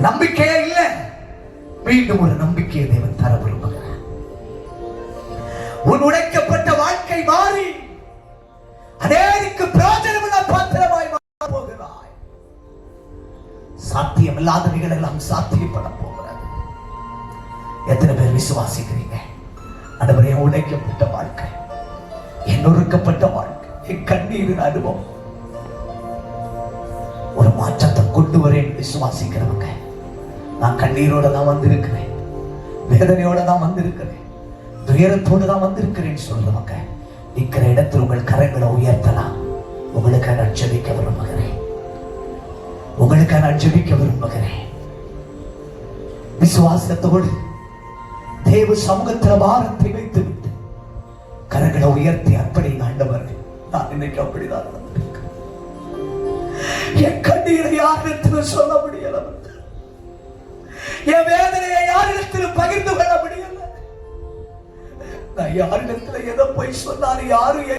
நம்பிக்கையே இல்லை. மீண்டும் ஒரு நம்பிக்கையை தேவன் தர விரும்புகிறார். உன் உடைக்கப்பட்ட வாழ்க்கை மாறி அநேருக்கு பிரயோஜனமுள்ள பாத்திரமாய் போகிறாய். சாத்தியம் இல்லாதவைகள் எல்லாம் சாத்தியப்பட போகிறது. எத்தனை பேர் விசுவாசிக்கிறீங்க? அனுபவம் உடைக்கப்பட்ட வாழ்க்கை என் ஒடுக்கப்பட்ட வாழ்க்கை என் கண்ணீரின் அனுபவம். ஒரு மாற்றத்தை கொண்டு வரேன் விசுவாசிக்கிறவங்க. நான் கண்ணீரோட தான் வந்திருக்கிறேன். வேதனையோட தான் வந்திருக்கிறேன். துயரத்தோடு தான் வந்திருக்கிறேன்னு சொல்றவங்க நிற்கிற இடத்துல உங்கள் கரங்களை உயர்த்தலாம். உங்களுக்காக நான் ஜெபிக்க விரும்புகிறேன். உங்களுக்காக நான் ஜெபிக்க விரும்புகிறேன். விசுவாசத்தோடு தேவ சமூகத்தில் பாரத்தை வைத்து விட்டு கரங்களை உயர்த்தி அப்படி ஆண்டவர் நான் இன்னைக்கு அப்படிதான் என் கண்ணீரை யார் சொல்ல முடியல என் வேதனையை யாரிடத்தில் பகிர்ந்து கொள்ள முடியல. நான் யாரிடத்தில் எதை போய் சொன்னாலும் யாரும்